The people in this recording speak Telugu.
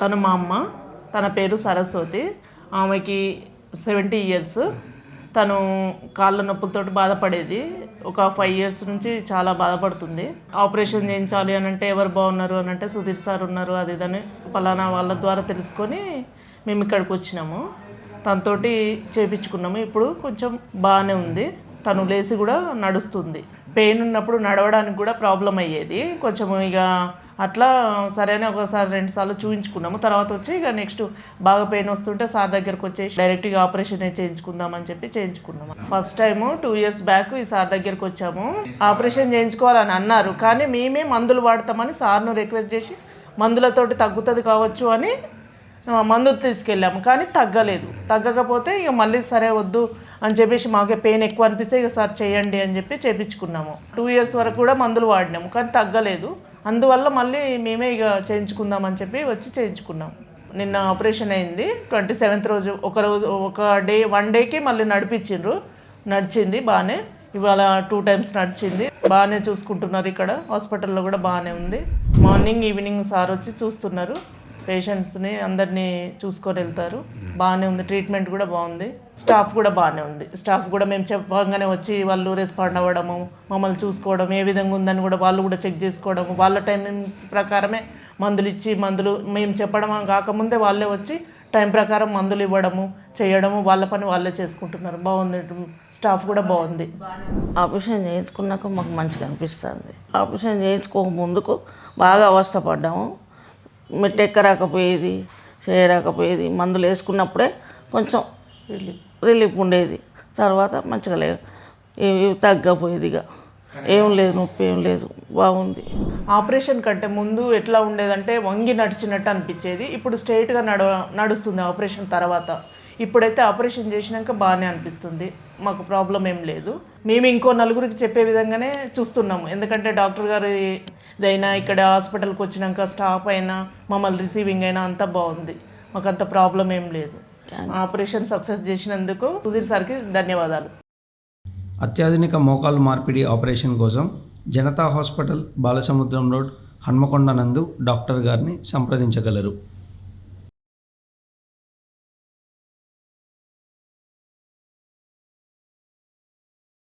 తను మా అమ్మ తన పేరు సరస్వతి. ఆమెకి సెవెంటీ ఇయర్స్ తను కాళ్ళ నొప్పులతోటి బాధపడేది. ఒక ఫైవ్ ఇయర్స్ నుంచి చాలా బాధపడుతుంది. ఆపరేషన్ చేయించాలి అని అంటే ఎవరు బాగున్నారు అని అంటే సుధీర్ సార్ ఉన్నారు అది ఇదని పలానా వాళ్ళ ద్వారా తెలుసుకొని మేము ఇక్కడికి వచ్చినాము. తనతోటి చేపించుకున్నాము. ఇప్పుడు కొంచెం బాగానే ఉంది. తను లేచి కూడా నడుస్తుంది. పెయిన్ ఉన్నప్పుడు నడవడానికి కూడా ప్రాబ్లం అయ్యేది. కొంచెం ఇక అట్లా సరైన ఒకసారి రెండు సార్లు చూపించుకున్నాము తర్వాత వచ్చి ఇక నెక్స్ట్ బాగా పెయిన్ వస్తుంటే సార్ దగ్గరకు వచ్చేసి డైరెక్ట్గా ఆపరేషన్ చేయించుకుందాం అని చెప్పి చేయించుకున్నాము. First time two years back ఈ సార్ దగ్గరకు వచ్చాము. ఆపరేషన్ చేయించుకోవాలని అన్నారు. కానీ మేమే మందులు వాడతామని సార్ను రిక్వెస్ట్ చేసి మందులతోటి తగ్గుతుంది కావచ్చు అని ఆ, మందులు తీసుకెళ్ళాము. కానీ తగ్గలేదు. తగ్గకపోతే ఇక మళ్ళీ సరే వద్దు అని చెప్పేసి మాకే పెయిన్ ఎక్కువ అనిపిస్తే ఇక సార్ చేయండి అని చెప్పి చేపించుకున్నాము. టూ ఇయర్స్ వరకు కూడా మందులు వాడినాము. కానీ తగ్గలేదు. అందువల్ల మళ్ళీ మేమే ఇక చేయించుకుందాం అని చెప్పి వచ్చి చేయించుకున్నాం. నిన్న ఆపరేషన్ అయింది. ట్వంటీ సెవెంత్ రోజు ఒక రోజు ఒక డే వన్ డేకి మళ్ళీ నడిపించిండ్రు. నడిచింది బాగానే. ఇవాళ టూ టైమ్స్ నడిచింది. బాగానే చూసుకుంటున్నారు ఇక్కడ. హాస్పిటల్లో కూడా బాగానే ఉంది. మార్నింగ్ ఈవినింగ్ సార్ వచ్చి చూస్తున్నారు. పేషెంట్స్ని అందరినీ చూసుకొని వెళ్తారు బాగానే ఉంది. ట్రీట్మెంట్ కూడా బాగుంది. స్టాఫ్ కూడా బాగానే ఉంది. స్టాఫ్ కూడా మేము చెప్పగానే వచ్చి వాళ్ళు రెస్పాండ్ అవ్వడము మమ్మల్ని చూసుకోవడం ఏ విధంగా ఉందని కూడా వాళ్ళు కూడా చెక్ చేసుకోవడము. వాళ్ళ టైమింగ్స్ ప్రకారమే మందులు ఇచ్చి మందులు మేము చెప్పడం కాకముందే వాళ్ళే వచ్చి టైం ప్రకారం మందులు ఇవ్వడము చేయడము వాళ్ళ పని వాళ్ళే చేసుకుంటున్నారు. బాగుంది. స్టాఫ్ కూడా బాగుంది. ఆపరేషన్ చేయించుకున్నాక మాకు మంచిగా అనిపిస్తుంది. ఆపరేషన్ చేయించుకోక ముందుకు బాగా అవస్థపడ్డాము. మెట్టు ఎక్కరాకపోయేది చేయరాకపోయేది మందులు వేసుకున్నప్పుడే కొంచెం రిలీఫ్ ఉండేది. తర్వాత మంచిగా లేదు ఇవి తగ్గపోయేది ఇక. ఏం లేదు నొప్పి ఏం లేదు బాగుంది. ఆపరేషన్ కంటే ముందు ఎట్లా ఉండేదంటే వంగి నడిచినట్టు అనిపించేది. ఇప్పుడు స్ట్రైట్గా నడవ నడుస్తుంది ఆపరేషన్ తర్వాత. ఇప్పుడైతే ఆపరేషన్ చేసినాక బాగానే అనిపిస్తుంది. మాకు ప్రాబ్లం ఏం లేదు. మేము ఇంకో నలుగురికి చెప్పే విధంగానే చూస్తున్నాము. ఎందుకంటే డాక్టర్ గారు ఇదైనా ఇక్కడ హాస్పిటల్కి వచ్చినాక స్టాఫ్ అయినా మమ్మల్ని రిసీవింగ్ అయినా అంతా బాగుంది. మాకు అంత ప్రాబ్లం ఏం లేదు. ఆపరేషన్ సక్సెస్ చేసినందుకు సుధీర్ సార్కి ధన్యవాదాలు. అత్యాధునిక మోకాలు మార్పిడి ఆపరేషన్ కోసం జనతా హాస్పిటల్ బాలసముద్రం రోడ్ హన్మకొండ నందు డాక్టర్ గారిని సంప్రదించగలరు.